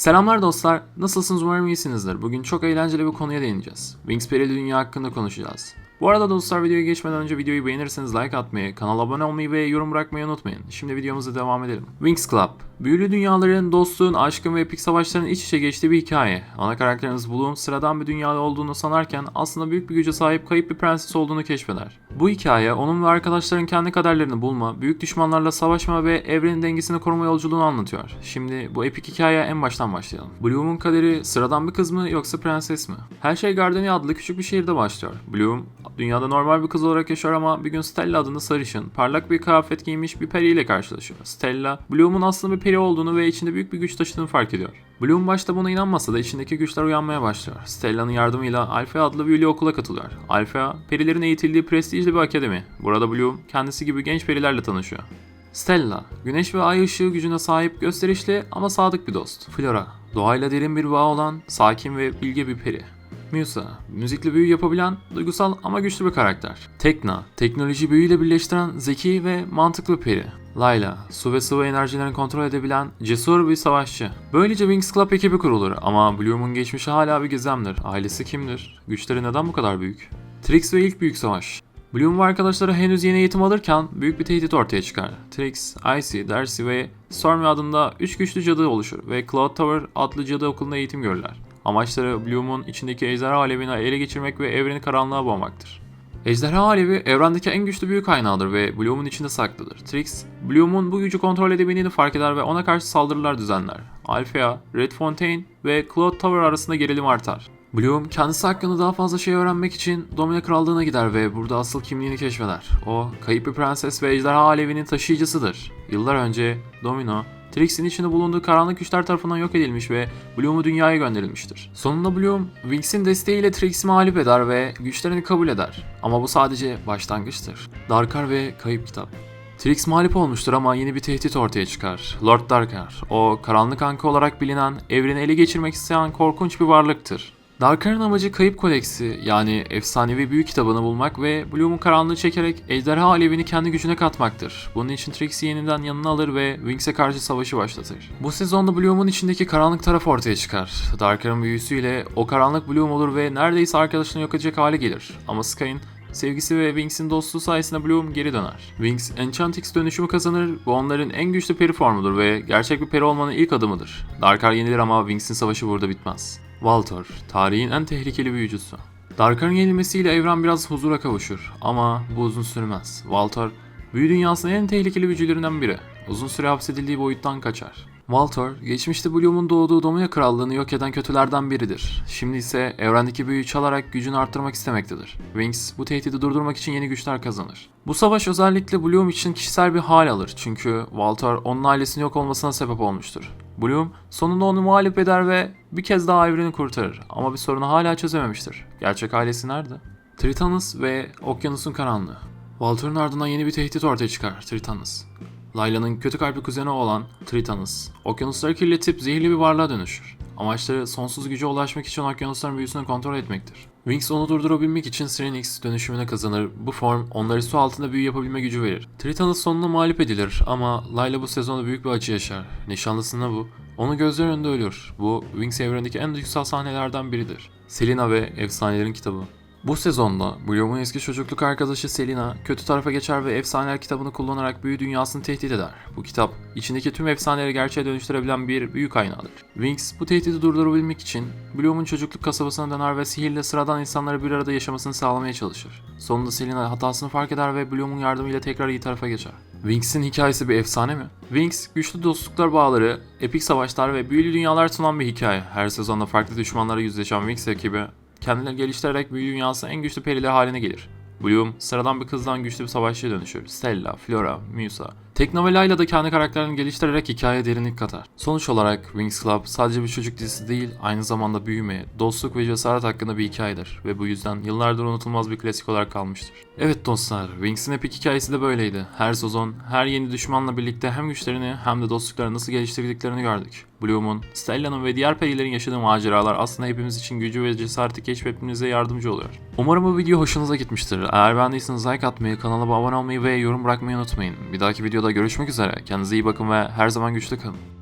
Selamlar dostlar, nasılsınız umarım iyisinizdir. Bugün çok eğlenceli bir konuya değineceğiz. Wings Perili Dünya hakkında konuşacağız. Bu arada dostlar videoya geçmeden önce videoyu beğenirseniz like atmayı, kanala abone olmayı ve yorum bırakmayı unutmayın. Şimdi videomuza devam edelim. Wings Club, büyülü dünyaların, dostluğun, aşkın ve epik savaşların iç içe geçtiği bir hikaye. Ana karakteriniz Bloom sıradan bir dünyada olduğunu sanarken aslında büyük bir güce sahip kayıp bir prenses olduğunu keşfeder. Bu hikaye onun ve arkadaşların kendi kaderlerini bulma, büyük düşmanlarla savaşma ve evrenin dengesini koruma yolculuğunu anlatıyor. Şimdi bu epik hikayeye en baştan başlayalım. Bloom'un kaderi sıradan bir kız mı yoksa prenses mi? Her şey Gardenia adlı küçük bir şehirde başlıyor. Bloom dünyada normal bir kız olarak yaşar ama bir gün Stella adında sarışın, parlak bir kıyafet giymiş bir periyle karşılaşıyor. Stella, Bloom'un aslında bir peri olduğunu ve içinde büyük bir güç taşıdığını fark ediyor. Bloom başta buna inanmasa da içindeki güçler uyanmaya başlıyor. Stella'nın yardımıyla Alpha adlı büyülü okula katılıyor. Alpha, perilerin eğitildiği prestijli bir akademi. Burada Bloom kendisi gibi genç perilerle tanışıyor. Stella, güneş ve ay ışığı gücüne sahip gösterişli ama sadık bir dost. Flora, doğayla derin bir bağ olan, sakin ve bilge bir peri. Musa, müzikle büyü yapabilen, duygusal ama güçlü bir karakter. Tekna, teknoloji büyüyle birleştiren zeki ve mantıklı peri. Layla, su ve sıvı enerjilerini kontrol edebilen cesur bir savaşçı. Böylece Wings Club ekibi kurulur ama Bloom'un geçmişi hala bir gizemdir. Ailesi kimdir? Güçleri neden bu kadar büyük? Trix ve ilk büyük savaş. Bloom ve arkadaşları henüz yeni eğitim alırken büyük bir tehdit ortaya çıkar. Trix, Icy, Darcy ve Stormy adında 3 güçlü cadı oluşur ve Cloud Tower adlı cadı okulunda eğitim görürler. Amaçları Bloom'un içindeki ejderha alevini ele geçirmek ve evreni karanlığa boğmaktır. Ejderha alevi evrendeki en güçlü büyü kaynağıdır ve Bloom'un içinde saklıdır. Trix, Bloom'un bu gücü kontrol edebildiğini fark eder ve ona karşı saldırılar düzenler. Alpha, Red Fontaine ve Cloud Tower arasında gerilim artar. Bloom kendisi hakkında daha fazla şey öğrenmek için Domina Krallığı'na gider ve burada asıl kimliğini keşfeder. O, kayıp bir prenses ve ejderha alevinin taşıyıcısıdır. Yıllar önce Domino, Trix'in içinde bulunduğu karanlık güçler tarafından yok edilmiş ve Bloom'u dünyaya gönderilmiştir. Sonunda Bloom, Wings'in desteğiyle Trix'i mağlup eder ve güçlerini kabul eder. Ama bu sadece başlangıçtır. Darkar ve Kayıp Kitap Trix mağlup olmuştur ama yeni bir tehdit ortaya çıkar. Lord Darkar, o karanlık anka olarak bilinen, evreni ele geçirmek isteyen korkunç bir varlıktır. Darkar'ın amacı Kayıp Kodeksi yani efsanevi büyük kitabını bulmak ve Bloom'un karanlığı çekerek ejderha alevini kendi gücüne katmaktır. Bunun için Trixie yeniden yanına alır ve Wings'e karşı savaşı başlatır. Bu sezonda Bloom'un içindeki karanlık taraf ortaya çıkar. Darkar'ın büyüsüyle o karanlık Bloom olur ve neredeyse arkadaşını yok edecek hale gelir. Ama Sky'ın Sevgisi ve Wings'in dostluğu sayesinde Bloom geri döner. Wings, Enchantix dönüşümü kazanır. Bu onların en güçlü peri formudur ve gerçek bir peri olmanın ilk adımıdır. Darkar yenilir ama Wings'in savaşı burada bitmez. Valtor, tarihin en tehlikeli büyücüsü. Darkar'ın yenilmesiyle evren biraz huzura kavuşur ama bu uzun sürmez. Valtor, büyü dünyasının en tehlikeli büyücülerinden biri. Uzun süre hapsedildiği boyuttan kaçar. Valtor, geçmişte Bloom'un doğduğu Domina Krallığını yok eden kötülerden biridir. Şimdi ise evrendeki büyüyü çalarak gücünü arttırmak istemektedir. Wings bu tehdidi durdurmak için yeni güçler kazanır. Bu savaş özellikle Bloom için kişisel bir hal alır çünkü Walter onun ailesinin yok olmasına sebep olmuştur. Bloom sonunda onu mağlup eder ve bir kez daha evreni kurtarır ama bir sorunu hala çözememiştir. Gerçek ailesi nerede? Tritanus ve Okyanus'un karanlığı. Walter'ın ardından yeni bir tehdit ortaya çıkar, Tritanus. Layla'nın kötü kalpli kuzeni olan Tritanus, okyanusları kirletip zehirli bir varlığa dönüşür. Amaçları sonsuz güce ulaşmak için okyanusların büyüsünü kontrol etmektir. Wings onu durdurabilmek için Syrinx dönüşümüne kazanır. Bu form onları su altında büyü yapabilme gücü verir. Tritanus sonunda mağlup edilir ama Layla bu sezonda büyük bir acı yaşar. Nişanlısına bu. Onu gözler önünde ölür. Bu Wings evrenindeki en duygusal sahnelerden biridir. Selina ve Efsanelerin Kitabı bu sezonda Bloom'un eski çocukluk arkadaşı Selina kötü tarafa geçer ve efsaneler kitabını kullanarak büyü dünyasını tehdit eder. Bu kitap içindeki tüm efsaneleri gerçeğe dönüştürebilen bir büyü kaynağıdır. Winx bu tehdidi durdurabilmek için Bloom'un çocukluk kasabasına döner ve sihirle sıradan insanları bir arada yaşamasını sağlamaya çalışır. Sonunda Selina hatasını fark eder ve Bloom'un yardımıyla tekrar iyi tarafa geçer. Winx'in hikayesi bir efsane mi? Winx, güçlü dostluklar bağları, epik savaşlar ve büyülü dünyalar sunan bir hikaye. Her sezonda farklı düşmanlara yüzleşen Winx ekibi Kendilerini geliştirerek büyü dünyasının en güçlü perileri haline gelir. Bloom sıradan bir kızdan güçlü bir savaşçıya dönüşür. Stella, Flora, Musa. Tekno ve Layla da kendi karakterlerini geliştirerek hikayeye derinlik katar. Sonuç olarak Wings Club sadece bir çocuk dizisi değil, aynı zamanda büyüme, dostluk ve cesaret hakkında bir hikayedir ve bu yüzden yıllardır unutulmaz bir klasik olarak kalmıştır. Evet dostlar, Wings'in epik hikayesi de böyleydi. Her sezon, her yeni düşmanla birlikte hem güçlerini hem de dostluklarını nasıl geliştirdiklerini gördük. Bloom'un, Stella'nın ve diğer perilerin yaşadığı maceralar aslında hepimiz için gücü ve cesareti keşfetmemize yardımcı oluyor. Umarım bu video hoşunuza gitmiştir. Eğer beğendiyseniz like atmayı, kanala abone olmayı ve yorum bırakmayı unutmayın. Bir dahaki videoda görüşmek üzere. Kendinize iyi bakın ve her zaman güçlü kalın.